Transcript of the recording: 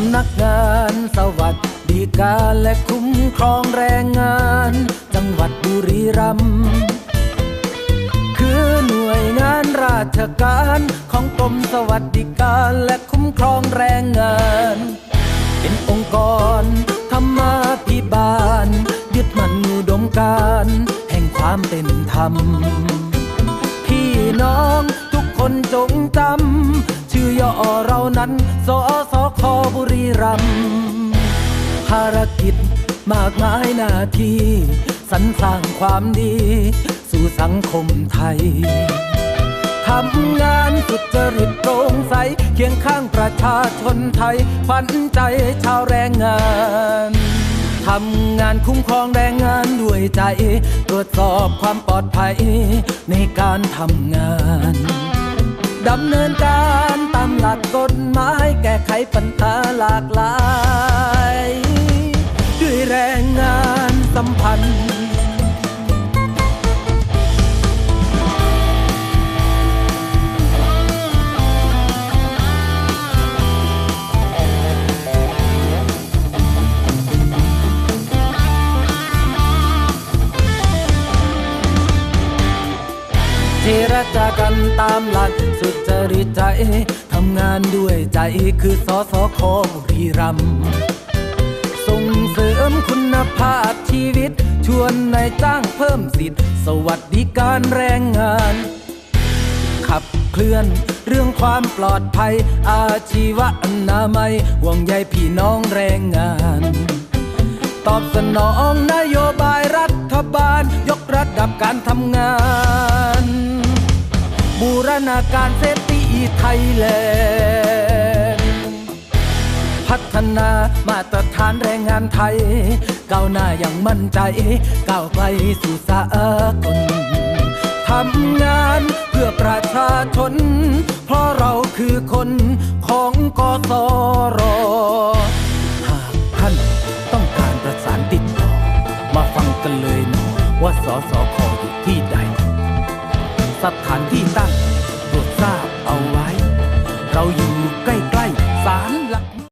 ำนักงารสวัสดิการและคุ้มครองแรงงาน จังหวัดบุรีรัมย์คือหน่วยงานราชการของกรมสวัสดิการและคุ้มครองแรงงาน เป็นองค์กรธรรมาภิบาล ยึดมั่นอุดมการแห่งความเป็นธรรม พี่น้องทุกคนจงจำชื่อย่อเรานั้นสอสอ คอบุรีรัมภารกิจมากมายหน้าที่สรรสร้างความดี สู่สังคมไทย ทำงานสุจริตโปร่งใส เคียงข้างประชาชนไทยขวัญใจชาวแรงงานทำงานคุ้มครองแรงงานด้วยใจ ตรวจสอบความปลอดภัยในการทำงาน ดำเนินการตามหลักกฎหมายแก้ไขปัญหาหลากหลาย ด้วยแรงงานสัมพันธ์ เจรจากันตามหลักสุจริตใจทำงานด้วยใจคือสอสอคอบรีรัมส่งเสริมคุณภาพชีวิต ชวนนายจ้างเพิ่มสิทธิสวัสดิการแรงงาน ขับเคลื่อนเรื่องความปลอดภัย อาชีวะอนามัยห่วงใยพี่น้องแรงงาน ตอบสนองนโยบายรัฐบาล ยกระดับการทำงาน รณาการเซฟตี้ไทยแลนด์พัฒนามาตรฐานแรงงานไทย ก้าวหน้าอย่างมั่นใจ ก้าวไกลสู่สากลทำงานเพื่อประชาชน เพราะเราคือคนของกสรหากท่านต้องการประสานติดต่อ มาฟังกันเลยหนอว่าสสคอยู่ที่ใด สถานที่ตั้ง